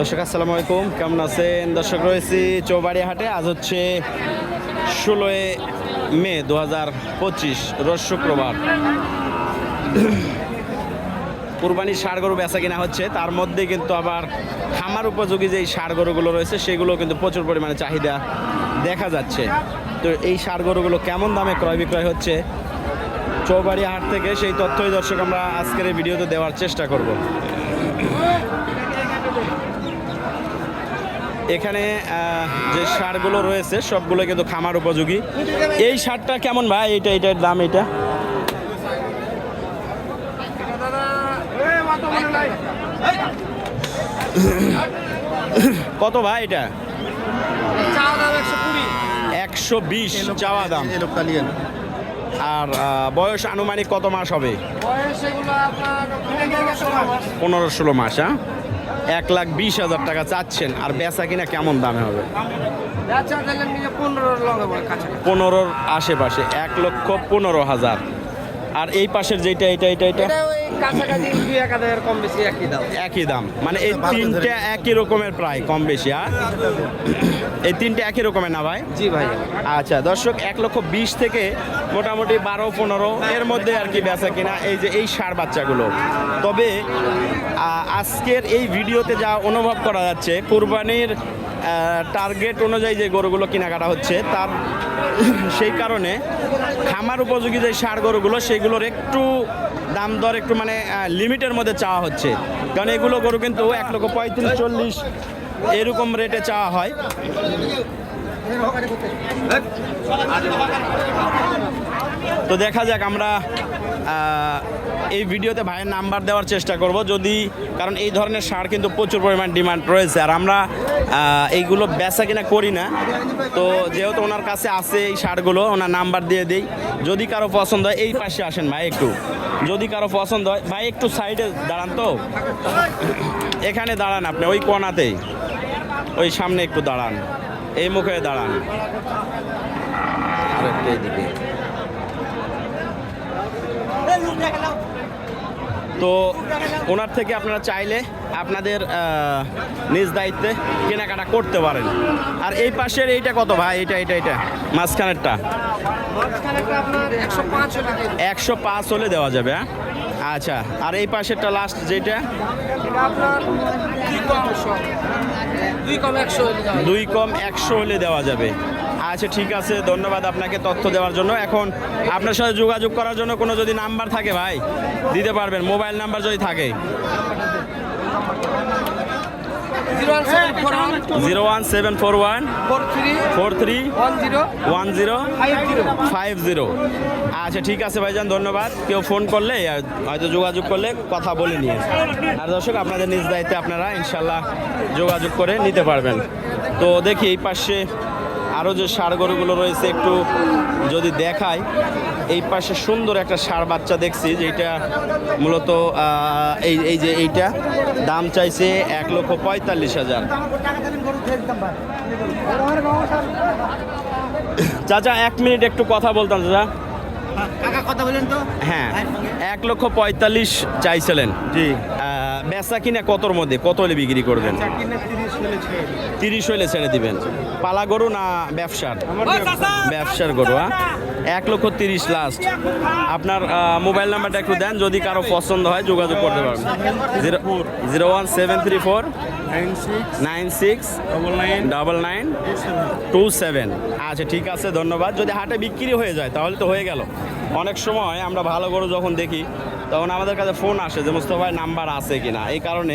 দর্শক, আসসালামু আলাইকুম। কেমন আছেন? দর্শক, রয়েছি চৌবাড়ি হাটে আজ হচ্ছে ষোলোই মে দু হাজার পঁচিশ, রোজ শুক্রবার। কুরবানির ষাড় গরু বেচা কিনা হচ্ছে। তার মধ্যে কিন্তু আবার খামার উপযোগী যেই ষাড় গরুগুলো রয়েছে, সেগুলো কিন্তু প্রচুর পরিমাণে চাহিদা দেখা যাচ্ছে। তো এই ষাড় গরুগুলো কেমন দামে ক্রয় বিক্রয় হচ্ছে? চৌবাড়ি হাট থেকে সেই তথ্যই দর্শক, আমরা আজকের এই ভিডিওতে দেওয়ার চেষ্টা করব। এখানে যে সারগুলো রয়েছে সবগুলো কিন্তু খামার উপযোগী। এই সারটা কেমন ভাই? এইটা এটার দাম এটা কত ভাই এটা? একশো বিশ চাওয়া দাম। আর বয়স আনুমানিক কত মাস হবে? পনেরো ষোলো মাস হ্যাঁ? এক লাখ বিশ হাজার টাকা চাচ্ছেন। আর বেচা কিনা কেমন দামে হবে? পনেরোর আশেপাশে এক লক্ষ পনেরো হাজার। আর এই পাশের যেটা এটা এটা এটা? একই দাম। মানে এই তিনটা একই রকমের প্রায় কম বেশি আর এই তিনটে একই রকমের না ভাই? জি ভাই। আচ্ছা দর্শক এক লক্ষ বিশ থেকে মোটামুটি বারো পনেরো এর মধ্যে আর কি বেচা কিনা এই যে এই সার বাচ্চাগুলো। তবে আজকের এই ভিডিওতে যা অনুভব করা যাচ্ছে কুরবানির টার্গেট অনুযায়ী যে গরুগুলো কেনাকাটা হচ্ছে তার সেই কারণে খামার উপযোগী যে সার গরুগুলো সেগুলোর একটু দাম দর একটু মানে লিমিটের মধ্যে চাওয়া হচ্ছে। কারণ এগুলো গরু কিন্তু এক লক্ষ পঁয়ত্রিশ, চল্লিশ এরকম রেটে চাওয়া হয়। তো দেখা যাক, আমরা এই ভিডিওতে ভাইয়ের নাম্বার দেওয়ার চেষ্টা করব যদি, কারণ এই ধরনের সার কিন্তু প্রচুর পরিমাণ ডিমান্ড রয়েছে। আর আমরা এইগুলো বেচা কিনা করি না। তো যেহেতু ওনার কাছে আছে এই সারগুলো, ওনার নাম্বার দিয়ে দিই। যদি কারও পছন্দ হয়, এই পাশে আসেন ভাই একটু। যদি কারও পছন্দ হয়, ভাই একটু সাইডে দাঁড়ান তো। এখানে দাঁড়ান আপনি, ওই কোনাতেই। ওই সামনে একটু দাঁড়ান। এই মুখে দাঁড়ান। তো ওনার থেকে আপনারা চাইলে আপনাদের নিজ দায়িত্বে কেনাকাটা করতে পারেন। আর এই পাশের এইটা কত ভাই? এটা এটা এটা মাঝখানেরটা। একশো পাঁচ হলে দেওয়া যাবে হ্যাঁ? আচ্ছা আর এই পাশেরটা লাস্ট যেটা? দুই কম একশো হলে দেওয়া যাবে। আচ্ছা ঠিক আছে, ধন্যবাদ আপনাকে তথ্য দেওয়ার জন্য। এখন আপনার সাথে যোগাযোগ করার জন্য কোনো যদি নাম্বার থাকে ভাই, দিতে পারবেন, মোবাইল নাম্বার যদি থাকে। Zero one seven four one, four three one zero five zero. আচ্ছা ঠিক আছে ভাইজান, ধন্যবাদ। কেউ ফোন করলে, হয়তো যোগাযোগ করলে কথা বলে নিয়ে আর দর্শক, আপনাদের নিজ দায়িত্বে আপনারা ইনশাল্লাহ যোগাযোগ করে নিতে পারবেন। তো দেখি এই পাশে আরও যে সার গরুগুলো রয়েছে একটু যদি দেখায় এই পাশে সুন্দর একটা সার বাচ্চা দেখছি যেটা মূলত এই এই যে এইটা দাম চাইছে এক লক্ষ পঁয়তাল্লিশ হাজার। চাচা এক মিনিট একটু কথা বলতাম চাচা। কথা বলেন তো। হ্যাঁ এক লক্ষ পঁয়তাল্লিশ চাইছিলেন। জি। বেচা কিনা কতর মধ্যে? কত হলে বিক্রি করবেন? তিরিশ হইলে ছেড়ে দিবেন। পালা গরু না ব্যবসার? ব্যবসার গরু হ্যাঁ? এক লক্ষ তিরিশ লাস্ট আপনার মোবাইল নাম্বারটা একটু দেন যদি কারও পছন্দ হয় যোগাযোগ করতে পারবেন। Zero one seven three four nine six nine six double nine double nine two seven. আচ্ছা ঠিক আছে ধন্যবাদ। যদি হাটে বিক্রি হয়ে যায় তাহলে তো হয়ে গেল। অনেক সময় আমরা ভালো গরু যখন দেখি তখন আমাদের কাছে ফোন আসে যে মুস্তফা ভাই নাম্বার আছে কি না? এই কারণে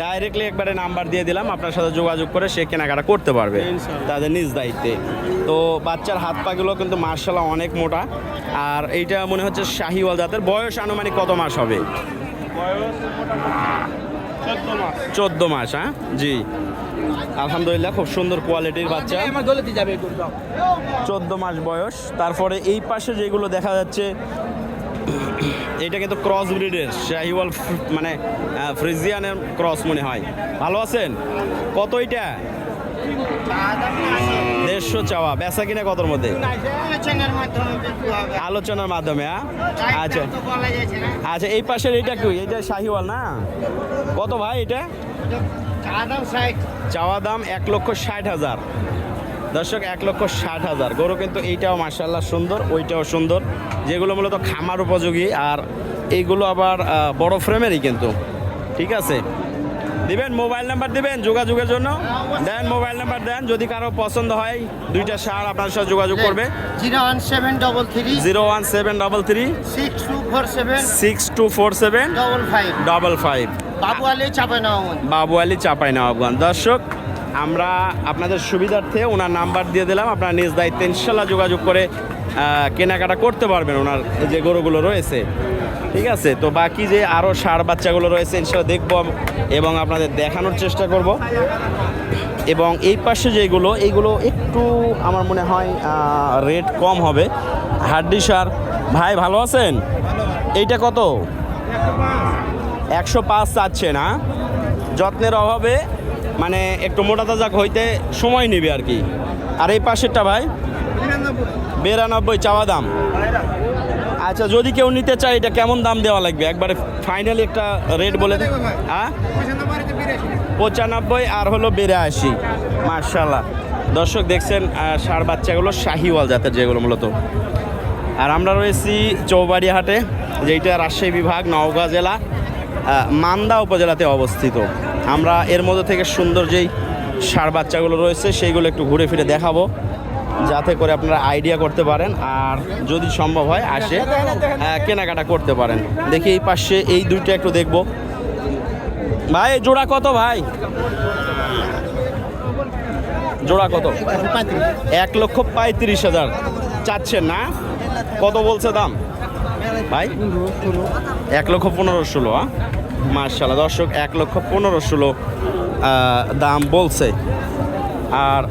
ডাইরেক্টলি একবারে নাম্বার দিয়ে দিলাম আপনার সাথে যোগাযোগ করে সে কেনাকাটা করতে পারবে তাদের নিজ দায়িত্বে। তো বাচ্চার হাত পাগুলো কিন্তু মার্শাল্লাহ অনেক মোটা। আর এইটা মনে হচ্ছে শাহিওয়াল জাতের। বয়স আনুমানিক কত মাস হবে? চোদ্দ মাস। হ্যাঁ? জি। আলহামদুলিল্লাহ খুব সুন্দর কোয়ালিটির বাচ্চা। চোদ্দ মাস বয়স। তারপরে এই পাশে যেগুলো দেখা যাচ্ছে এটা কিন্তু ক্রস ব্রিডের শাহিওয়াল মানে ফ্রিজিয়ানের ক্রস মনে হয়। ভালো আছেন? কত এটা? দেড়শো চাওয়া। বেচা কিনা কতর মধ্যে? আলোচনার মাধ্যমে হ্যাঁ? আচ্ছা। আচ্ছা এই পাশের এটা কি? এটা শাহিওয়াল না? কত ভাই এটা? চাওয়া দাম এক লক্ষ ষাট হাজার। দর্শক এক লক্ষ ষাট হাজার। গরু কিন্তু এইটাও মার্শাল্লাহ সুন্দর ওইটাও সুন্দর। যেগুলো মূলত খামার উপযোগী। আর এইগুলো আবার বড় ফ্রেমেরই কিন্তু। ঠিক আছে? দিবেন মোবাইল নাম্বার দিবেন যোগাযোগের জন্য। দেন মোবাইল নাম্বার দেন যদি কারও পছন্দ হয় দুইটা সার আপনার সাথে যোগাযোগ করবে। Zero one seven double three zero one seven double three six two four seven six two four seven double five. Double five. Babu Ali চাপে নগর বাবু আলী চাপাই নবাবগঞ্জ দর্শক আমরা আপনাদের সুবিধার্থে ওনার নাম্বার দিয়ে দিলাম। আপনারা নিজ দায়িত্বে ইনশাল্লাহ যোগাযোগ করে কেনাকাটা করতে পারবেন ওনার যে গরুগুলো রয়েছে। ঠিক আছে? তো বাকি যে আরও সার বাচ্চাগুলো রয়েছে, ইনশাল্লাহ দেখব এবং আপনাদের দেখানোর চেষ্টা করব। এবং এই পাশে যেগুলো এইগুলো একটু আমার মনে হয় রেট কম হবে। হাড্ডি সার ভাই, ভালো আছেন? এইটা কত? একশো পাঁচ চাচ্ছে না যত্নের অভাবে মানে একটু মোটা তাজা হইতে সময় নেবে আর কি। আর এই পাশেরটা ভাই? বিরানব্বই, চাওয়া দাম? আচ্ছা যদি কেউ নিতে চায় এটা কেমন দাম দেওয়া লাগবে? একবারে ফাইনালি একটা রেট বলে হ্যাঁ? পঁচানব্বই আর হলো বিরাশি। মার্শাল্লাহ দর্শক দেখছেন ষাঁড় বাচ্চাগুলো শাহিওয়াল জাতের যেগুলো মূলত। আর আমরা রয়েছি চৌবাড়ি হাটে যেটা রাজশাহী বিভাগ নওগাঁ জেলা মান্দা উপজেলাতে অবস্থিত। আমরা এর মধ্যে থেকে সুন্দর যেই ষাঁড় বাচ্চাগুলো রয়েছে সেইগুলো একটু ঘুরে ফিরে দেখাবো। যাতে করে আপনারা আইডিয়া করতে পারেন আর যদি সম্ভব হয় আসে কেনাকাটা করতে পারেন। দেখি এই পাশে এই দুইটা একটু দেখব। ভাই, জোড়া কত ভাই? জোড়া কত? এক লক্ষ পঁয়ত্রিশ হাজার। চাচ্ছেন না? কত বলছে দাম? ভাই, এক লক্ষ পনেরো ষোলো মার্শাল্লাহ দর্শক, এক লক্ষ পনেরো ষোলো দাম বলছে। আর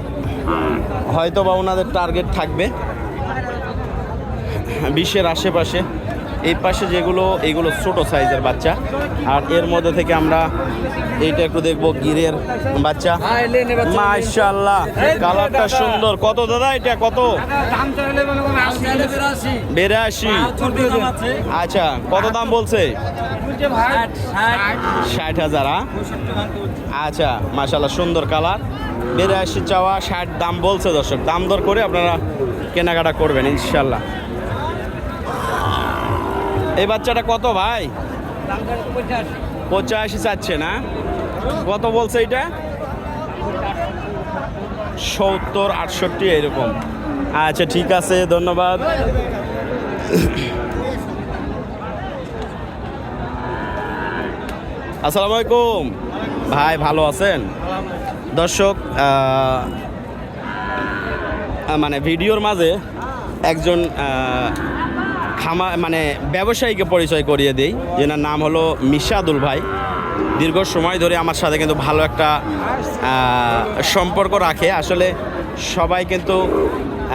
হয়তো বা ওনাদের টার্গেট থাকবে। বিশের আশেপাশে। এই পাশে যেগুলো এইগুলো ছোট সাইজের বাচ্চা। আর এর মধ্যে থেকে আমরা এইটা একটু দেখব গিরের বাচ্চা। মাশাল্লাহ কালারটা সুন্দর। কত দাদা এটা? কত? বিরাশি। আচ্ছা কত দাম বলছে? ষাট হাজার? আচ্ছা মাশাল্লাহ সুন্দর কালার বিরাশি চাওয়া ষাট, দাম বলছে দর্শক। দাম দর করে আপনারা কেনাকাটা করবেন, ইনশাল্লাহ। এই বাচ্চাটা কত ভাই? পঁচাশি চাচ্ছে না? কত বলছে এটা? সত্তর, আটষট্টি, এরকম। আচ্ছা ঠিক আছে, ধন্যবাদ। আসসালামু আলাইকুম। ভাই, ভালো আছেন? দর্শক মানে ভিডিওর মাঝে একজন খামা মানে ব্যবসায়ীকে পরিচয় করিয়ে দিই যেনার নাম হলো মিশাদুল ভাই। দীর্ঘ সময় ধরে আমার সাথে কিন্তু ভালো একটা সম্পর্ক রাখে। আসলে সবাই কিন্তু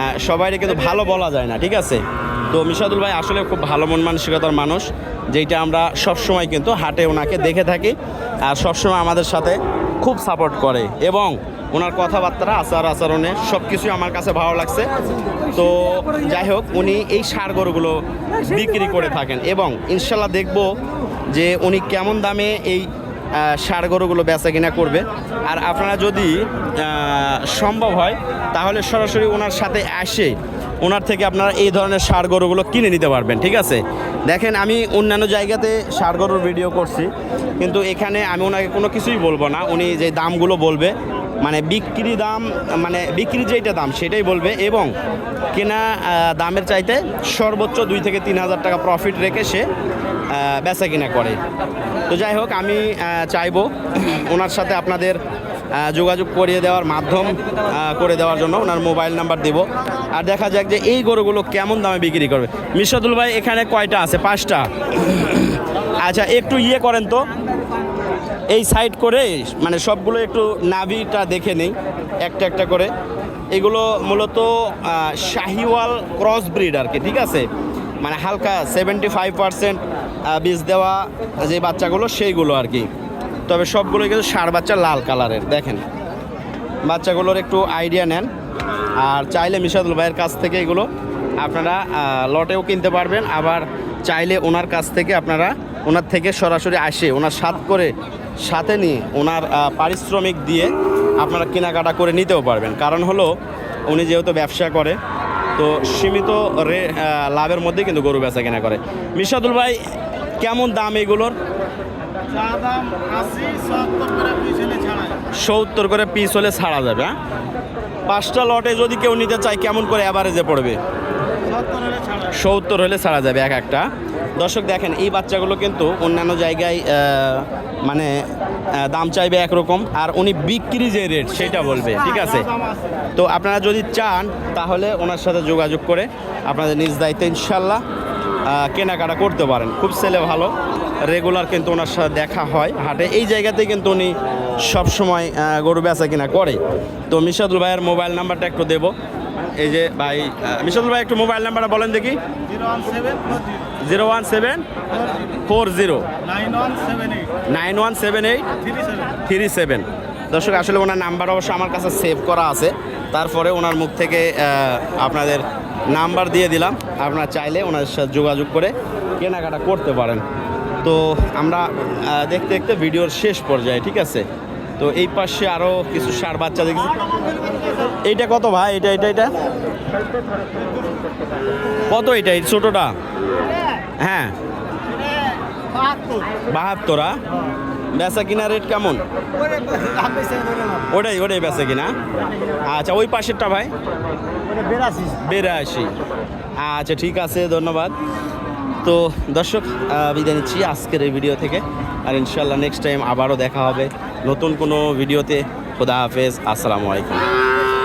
আহ, সবাইকে কিন্তু ভালো বলা যায় না ঠিক আছে? তো মিশাদুল ভাই আসলে খুব ভালো মন মানসিকতার মানুষ যেটা আমরা সব সময় কিন্তু হাটে ওনাকে দেখে থাকি। আর সবসময় আমাদের সাথে খুব সাপোর্ট করে এবং ওনার কথাবার্তা, আচার আচরণে সব কিছুই আমার কাছে ভালো লাগছে। তো যাই হোক, উনি এই সার গরুগুলো বিক্রি করে থাকেন এবং ইনশাল্লাহ দেখব যে উনি কেমন দামে এই ষাঁড় গরুগুলো বেচা কিনা করবে। আর আপনারা যদি সম্ভব হয়, তাহলে সরাসরি ওনার সাথে আসে ওনার থেকে আপনারা এই ধরনের ষাঁড় গরুগুলো কিনে নিতে পারবেন, ঠিক আছে? দেখেন, আমি অন্যান্য জায়গাতে সার গরুর ভিডিও করছি, কিন্তু এখানে আমি ওনাকে কোনো কিছুই বলব না। উনি যে দামগুলো বলবে মানে বিক্রি দাম মানে বিক্রি যেটা দাম, সেটাই বলবে এবং কেনা দামের চাইতে সর্বোচ্চ দুই থেকে তিন হাজার টাকা প্রফিট রেখে সে বেচা কিনা করে। তো যাই হোক, আমি চাইব ওনার সাথে আপনাদের যোগাযোগ করিয়ে দেওয়ার মাধ্যম করে দেওয়ার জন্য ওনার মোবাইল নাম্বার দেব। আর দেখা যাক যে এই গরুগুলো কেমন দামে বিক্রি করবে। মিশাদুল ভাই, এখানে কয়টা আছে? পাঁচটা। আচ্ছা একটু ইয়ে করেন তো। এই সাইড করে মানে সবগুলো একটু নাভিটা দেখে নেই, একটা একটা করে। এগুলো মূলত শাহিওয়াল ক্রস ব্রিড আর কি, ঠিক আছে? মানে হালকা সেভেন্টি ফাইভ পার্সেন্ট বীজ দেওয়া যে বাচ্চাগুলো, সেইগুলো আর কি। তবে সবগুলো কিন্তু সার বাচ্চা লাল কালারের, দেখেন। বাচ্চাগুলোর একটু আইডিয়া নেন। আর চাইলে মিশাদুল ভাইয়ের কাছ থেকে এগুলো আপনারা লটেও কিনতে পারবেন। আবার চাইলে ওনার কাছ থেকে আপনারা, ওনার থেকে সরাসরি আসে, ওনার সাত করে সাথে নিয়ে ওনার পারিশ্রমিক দিয়ে আপনারা কেনাকাটা করে নিতেও পারবেন। কারণ হলো, উনি যেহেতু ব্যবসা করে, তো সীমিত রে লাভের মধ্যে কিন্তু গরু বেচা কেনা করে। মিশাদুল ভাই, কেমন দাম এগুলোর? সত্তর করে পিস হলে ছাড়া যাবে হ্যাঁ? পাঁচটা লটে যদি কেউ নিতে চায়, কেমন করে অ্যাভারেজে পড়বে? সত্তর হলে ছাড়া যাবে এক একটা। দর্শক, দেখেন, এই বাচ্চাগুলো কিন্তু অন্যান্য জায়গায় মানে দাম চাইবে একরকম, আর উনি বিক্রি যে রেট সেটা বলবে, ঠিক আছে? তো আপনারা যদি চান, তাহলে ওনার সাথে যোগাযোগ করে আপনাদের নিজ দায়িত্বে ইনশাল্লাহ কেনাকাটা করতে পারেন। খুব ছেলে ভালো। রেগুলার কিন্তু ওনার সাথে দেখা হয় হাটে। এই জায়গাতেই কিন্তু উনি সবসময় গরু বেচা কিনা করে। তো মিশাদুল ভাইয়ের মোবাইল নাম্বারটা একটু দেবো। এই যে ভাই মিশাদুল ভাই একটু মোবাইল নাম্বারটা বলেন দেখি। Zero one seven four zero. Nine one seven eight three seven. দর্শক, আসলে ওনার নাম্বার অবশ্য আমার কাছে সেভ করা আছে। তারপরে ওনার মুখ থেকে আপনাদের নাম্বার দিয়ে দিলাম। আপনারা চাইলে ওনার সাথে যোগাযোগ করে কেনাকাটা করতে পারেন। তো আমরা দেখতে দেখতে ভিডিওর শেষ পর্যায়ে ঠিক আছে? তো এই পাশে আরও কিছু সার বাচ্চা দেখি এইটা কত ভাই? এটা এটা এটা কত এটা এই ছোটোটা? হ্যাঁ। বাহাত্তরা বেচা কিনা রেট কেমন? ওটাই ওটাই বেচা কিনা। আচ্ছা ওই পাশেরটা ভাই? বেরাশি। আচ্ছা ঠিক আছে ধন্যবাদ। তো দর্শক বিদায় নিচ্ছি আজকের এই ভিডিও থেকে। আর ইনশাল্লাহ নেক্সট টাইম আবারও দেখা হবে নতুন কোনো ভিডিওতে খোদা হাফেজ, আসসালামু আলাইকুম।